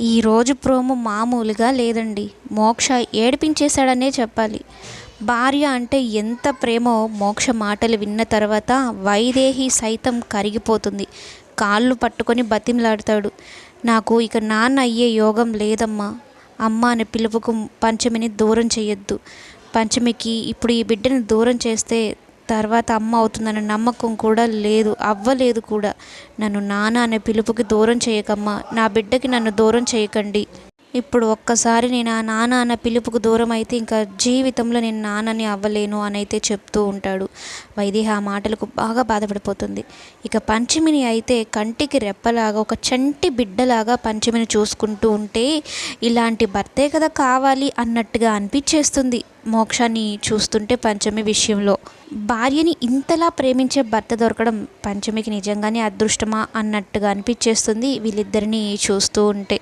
ఈరోజు ప్రోమో మామూలుగా లేదండి. మోక్ష ఏడిపించేశాడనే చెప్పాలి. భార్య అంటే ఎంత ప్రేమో మోక్ష మాటలు విన్న తర్వాత వైదేహి సైతం కరిగిపోతుంది. కాళ్ళు పట్టుకొని బతిమలాడతాడు. నాకు ఇక నాన్న అయ్యే యోగం లేదమ్మా. అమ్మ అనే పిలుపుకు పంచమిని దూరం చేయొద్దు. పంచమికి ఇప్పుడు ఈ బిడ్డని దూరం చేస్తే తర్వాత అమ్మ అవుతుందన్న నమ్మకం కూడా లేదు అవ్వలేదు కూడా. నన్ను నాన్న అనే పిలుపుకి దూరం చేయకమ్మా. నా బిడ్డకి నన్ను దూరం చేయకండి. ఇప్పుడు ఒక్కసారి నేను ఆ నాన్న అన్న పిలుపుకు దూరం అయితే ఇంకా జీవితంలో నేను నాన్నని అవ్వలేను అని అయితే చెప్తూ ఉంటాడు. వైదేహి ఆ మాటలకు బాగా బాధపడిపోతుంది. ఇక పంచమిని అయితే కంటికి రెప్పలాగా ఒక చంటి బిడ్డలాగా పంచమిని చూసుకుంటూ ఉంటే ఇలాంటి భర్తే కదా కావాలి అన్నట్టుగా అనిపించేస్తుంది మోక్షాన్ని చూస్తుంటే పంచమి విషయంలో. భార్యని ఇంతలా ప్రేమించే భర్త దొరకడం పంచమికి నిజంగానే అదృష్టమా అన్నట్టుగా అనిపించేస్తుంది వీళ్ళిద్దరినీ చూస్తూ ఉంటే.